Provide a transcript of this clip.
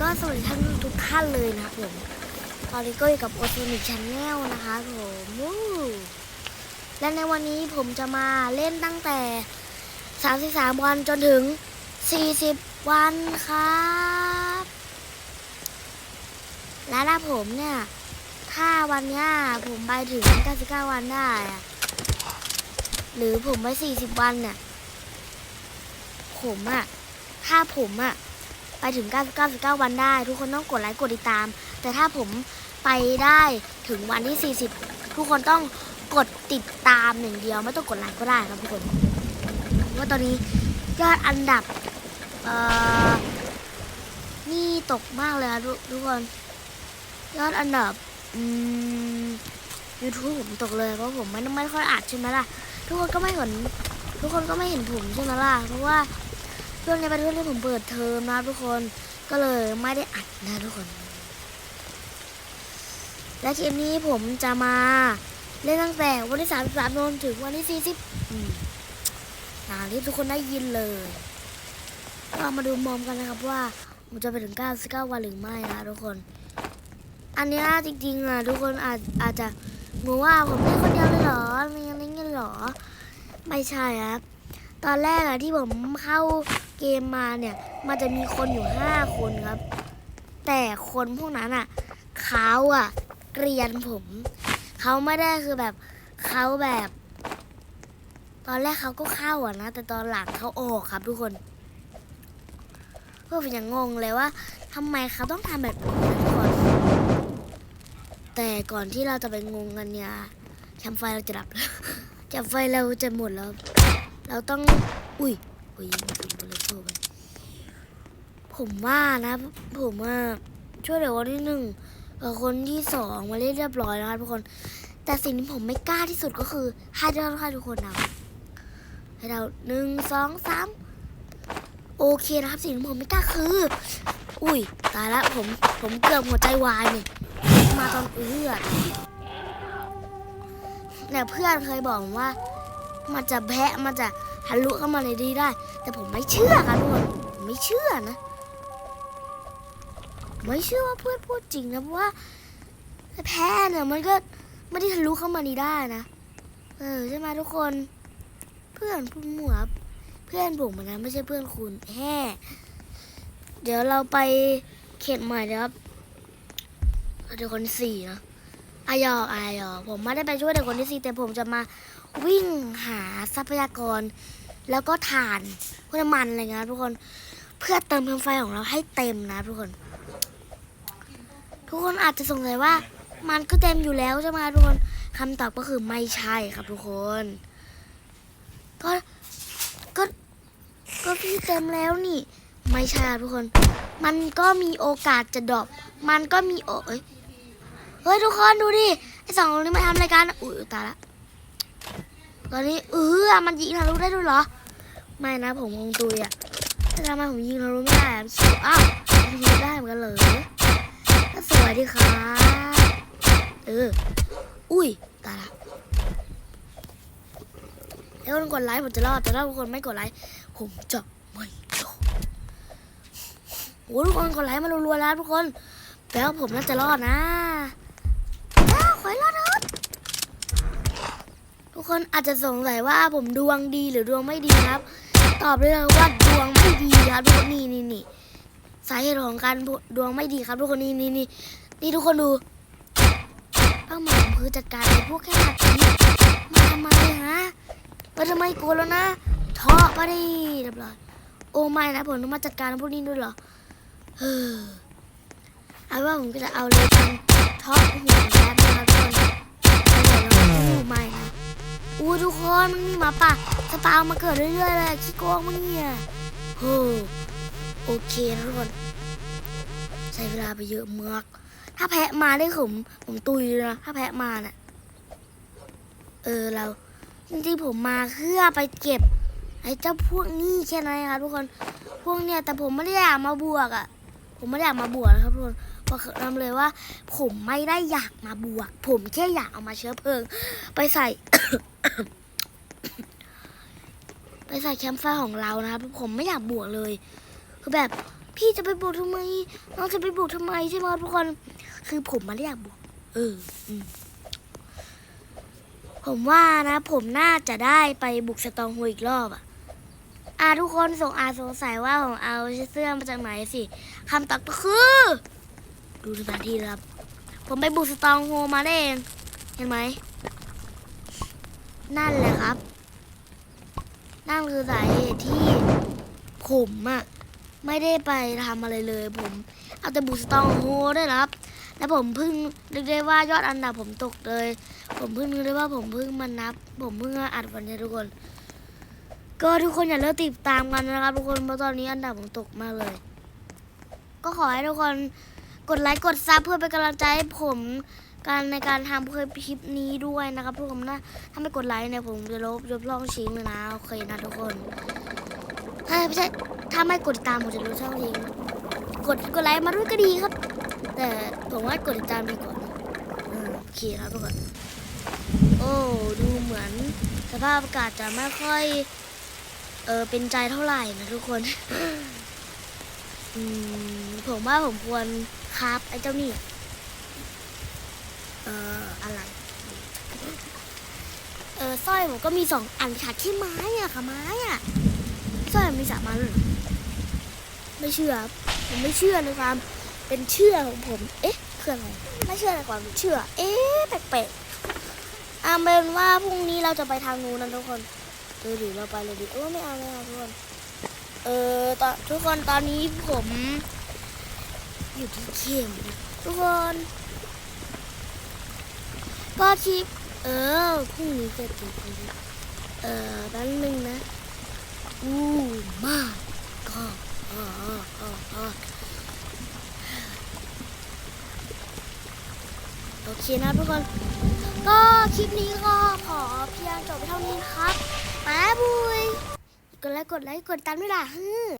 ก็สวัสดีท่านทุกท่านเลยนะครับผมตอนนี้ก็อยู่กับโอโซนิกชาแนลนะคะผมและในวันนี้ผมจะมาเล่นตั้งแต่ 33 วันจนถึง 40 วันครับและถ้าผมเนี่ย ถ้าวันเนี้ยผมไปถึง 99 วันได้ หรือผมไป 40 วันเนี่ย ผมอะถ้าผมอะ ไปถึง 999 วันได้ ทุกคนต้องกดไลค์กดติดตาม แต่ถ้าผมไปได้ถึงวันที่ 40 ทุกคนต้องกดติดตามหนึ่างเดียวไม่ต้องกดไลค์ก็ได้ครับทุกคนเพราะว่าตอนนี้ยอดอันดับเอ่อนี่ตกมากเลยอะทุกทุกคน ยอดอันดับอืม YouTube ผมตกเลยเพราะผมไม่ไม่ค่อยอัดใช่ไหมล่ะ ทุกคนก็ไม่เห็นทุกคนก็ไม่เห็นผมใช่ไหมล่ะเพราะว่า ช่วงนี้เป็นช่วงที่ผมเปิดเทอมนะทุกคนก็เลยไม่ได้อัดนะทุกคน และคลิปนี้ผมจะมาเล่นตั้งแต่วันที่ 33จนถึงวันที่ 40อืมอย่าที่ทุกคนได้ยินเลยก็มาดูมอมกันนะครับว่าผมจะไปถึง 99 วันหรือไม่นะทุกคน อันนี้จริงๆอะทุกคนอาจอาจจะงงว่าผมเล่นคนเดียวเลยเหรอมีอะไรเงี้ยเหรอ ไม่ใช่ครับ ตอนแรกอะที่ผมเข้า เกมมาเนี่ย มันจะมีคนอยู่ห้าคนครับ แต่คนพวกนั้นอะเขาอะเกลียนผมเขาไม่ได้คือแบบเขาแบบ ตอนแรกเขาก็เข้าอะนะ แต่ตอนหลังเขาออกครับทุกคนเพวกผมยังงงเลยว่าทำไมเขาต้องทำแบบนี้นะทุกคนแต่ก่อนที่เราจะไปงงกันเนี่ยแคมไฟเราจะดับแล้วแคมไฟเราจะหมดแล้ว เราต้อง อุ้ย อุ้ยยิงถึงบริโภคมันผมว่านะ ผมว่าช่วยเหลือคนที่หนึ่งกับคนที่สองมาเล่นเรียบร้อยแล้วทุกคน แต่สิ่งที่ผมไม่กล้าที่สุดก็คือให้เราให้ทุกคนเราให้เราหนึ่งสองสามโอเคนะครับสิ่งที่ผมไม่กล้าคือ อุ้ยตายล้วผมผมเกือบหัวใจวายเนี่ยมาตอนเอื้อดเนี่ยเพื่อนเคยบอกว่า มันจะแพะมันจะ ทะลุเข้ามาในดีได้ แต่ผมไม่เชื่อครับทุกคนผมไม่เชื่อนะ ไม่เชื่อว่าเพื่อนพูดจริงนะเพราะว่าแพะเนี่ยมันก็ไม่ได้ทะลุเข้ามานี้ได้นะ เออใช่ไหมทุกคน เพื่อนพูดหมวเพื่อนผมนะไม่ใช่เพื่อนคุณแฮ่เดี๋ยวเราไปเขตใหม่นะครับเดี๋ยวคนที่สี่นะอายออายอผมไม่ได้ไปช่วยเด็กคนที่สี่แต่ผมจะมา วิ่งหาทรัพยากร แล้วก็ถ่านพวกน้ำมันอะไรเงี้ยทุกคนเพื่อเติมเพิ่มไฟของเราให้เต็มนะทุกคน ทุกคนอาจจะสงสัยว่า มันก็เต็มอยู่แล้วใช่ไหมทุกคนคำตอบก็คือไม่ใช่ครับทุกคนก็ก็ก็พี่เต็มแล้วนี่ ไม่ใช่ทุกคน มันก็มีโอกาสจะดรอปมันก็มีโอเอ้ยเฮ้ยทุกคนดูดิไอสองคนนี้มาทำรายการอุ้ยตายละ ตอนนี้เออมันยิงทะลุได้ด้วยเหรอ ไม่นะผมคงตุยอะแต่ทำไมผมยิงทะลุไม่ได้อะชิวอ้าวยิงได้เหมือนกันเลยก็สวยดีครับเออ อุ้ยตายละถ้าคนกดไลค์ผมจะรอดแต่ถ้าคนไม่กดไลค์ผมจะไม่รอดโอ้ทุกคนกดไลค์มารัวๆแล้วทุกคนแปลว่าผมน่าจะรอดนะอ้าวขอให้รอดนะครับ ทุ กคนอาจจะสงสัยว่าผมดวงดีหรือดวงไม่ดีครับ ตอบเลยว่าดวงไม่ดีครับทุกคนนี่นี่นี่สาเหตุของการดวงไม่ดีครับทุกคนนี่นี่นี่นี่ทุกคนดูเป้าหมายคือจัดการไอ้พวกแค่นาทีมาทำไมฮะมาทำไมกลัวแล้วนะทาะไปดิเรียบร้อยโอ้ไม่นะผมต้องมาจัดการพวกนี้ด้วยเหรอเฮ้อเอาว่าผมก็จะเอาเลยกันเทาะหัวแล้วนะครับทุกคน อู้ทุกคนมันมีหมาป่าสปาวมาเกิดเรื่อยๆเลยขี้โกงมั้งเนี่ยโหโอเคทุกคนใช้เวลาไปเยอะมาก ถ้าแพะมาได้ผมผมตุยนะถ้าแพะมาน่ะเออเราจริงๆผมมาเพื่อไปเก็บ ไอ้เจ้าพวกนี้แค่นั้นครับทุกคนพวกเนี่ยแต่ผมไม่ได้อยากมาบวกอะ ผมไม่ได้อยากมาบวกนะครับทุกคน บอกนำเลยว่า ผมไม่ได้อยากมาบวก ผมแค่อยากเอามาเชื้อเพลิง ไปใส่ ไปใส่แคมป์ไฟของเรานะครับ ผมไม่อยากบวกเลย คือแบบพี่จะไปบุกทำไมน้องจะไปบุกทำไมใช่ไหมทุกคนคือผมไมาอยากบุกเออผมว่านะ ผมน่าจะได้ไปบุกสตองโฮอีกรอบอะอาทุกคนส่งอาสงสัยว่าผมเอาเสื้อมาจากไหนสิคำตอบก็คือ ดูสถานที่ครับ ผมไปบุกสตองโฮมาได้เอง เห็นไหม นั่นแหละครับ นั่นคือสาเหตุที่ผมอะไม่ได้ไปทำอะไรเลย ผม เอาแต่บุกสตองโฮได้วยครับ แล้วผมเพิ่งนึกได้ว่ายอดอันดับผมตกเลย ผมเพิ่งนึกได้ว่าผมเพิ่งมานับ ผมเพิ่งอัดวันนี้ทุกคน ก็ทุกคนอย่าเลิกติดตามกันนะครับ ทุกคนเพราะตอนนี้อันดับผมตกมากเลย ก็ขอให้ทุกคน กดไลค์กดซับเพื่อเป็นกำลังใจให้ผมการในการทำคลิปนี้ด้วยนะครับทุกคนนะ ถ้าไม่กดไลค์เนี่ยผมจะลบยกล่องชิงเลยนะโอเคนะทุกคนถ้าไม่ใช่ถ้าไม่กดติดตามผมจะลบช่องทิ้งกดกดไลค์มาด้วยก็ดีครับ แต่ผมว่ากดติดตามดีกว่าโอเคครับทุกคนโอ้ดูเหมือนสภาพอากาศจะไม่ค่อยเออเป็นใจเท่าไหร่นะทุกคนอืมผมว่าผมควร คราฟไอ้เจ้านี่ เอออะไร เออสร้อยผมก็มีสองอันค่ะที่ไม้อะค่ะไม้อะสร้อยมีสามอันไม่เชื่อ ผมไม่เชื่อในความเป็นเชื่อของผม เอ๊ะคืออะไรไม่เชื่อในความเชื่อ เอ๊ะแปลกๆเอาเป็นว่าพรุ่งนี้เราจะไปทางนู้นนะทุกคนเออหรือเราไปเลยดีเออไม่เอาไม่เอาทุกคน เออตอนทุกคนตอนนี้ผม อยู่ที่เข้มทุกคนก็คลิปเออพรุ่งนี้จะติดเออแป๊บนึงนะอู้มากก็อ๋ออ๋ออ๋ออ๋อโอเคนะทุกคน ก็คลิปนี้ก็ขอเพียงจบไปเท่านี้นะครับบ๊บายกดไลค์กดไลค์กดตามด้วยล่ะฮึ